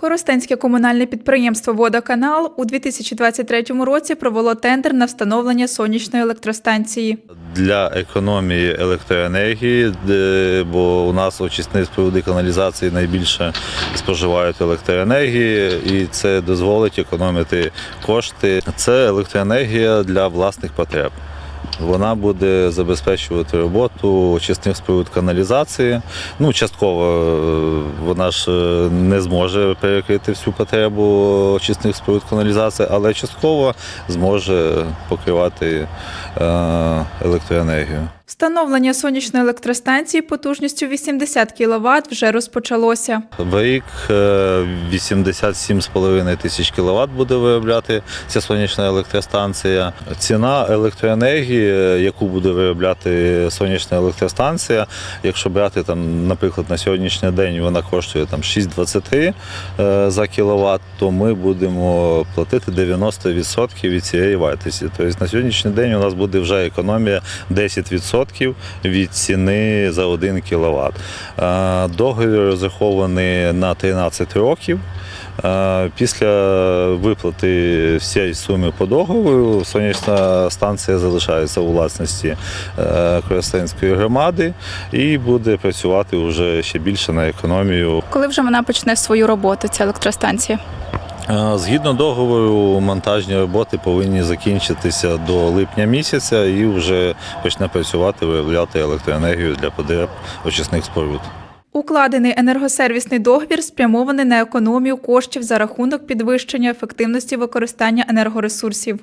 Коростенське комунальне підприємство Водоканал у 2023 році провело тендер на встановлення сонячної електростанції. Для економії електроенергії, бо у нас очисні споруди каналізації найбільше споживають електроенергії, і це дозволить економити кошти. Це електроенергія для власних потреб. Вона буде забезпечувати роботу очисних споруд каналізації. Ну, частково е, вона ж е, не зможе перекрити всю потребу очисних споруд каналізації, але частково зможе покривати е, електроенергію. Встановлення сонячної електростанції потужністю 80 кВт вже розпочалося. В рік е, 87,5 тисяч кВт буде виробляти ця сонячна електростанція. Ціна електроенергії, е, яку буде виробляти сонячна електростанція, якщо брати там, наприклад, на сьогоднішній день вона коштує там 6,23 е, за кіловат, то ми будемо платити 90% від цієї вартості. Тобто на сьогоднішній день у нас буде вже економія 10% від ціни за 1 кВт. Договір розрахований на 13 років. Після виплати всієї суми по договору сонячна станція залишається у власності е, Коростенської громади і буде працювати вже ще більше на економію. Коли вже вона почне свою роботу, ця електростанція? Е, Згідно договору, монтажні роботи повинні закінчитися до липня місяця і вже почне працювати, виявляти електроенергію для потреб очисних споруд. Укладений енергосервісний договір спрямований на економію коштів за рахунок підвищення ефективності використання енергоресурсів.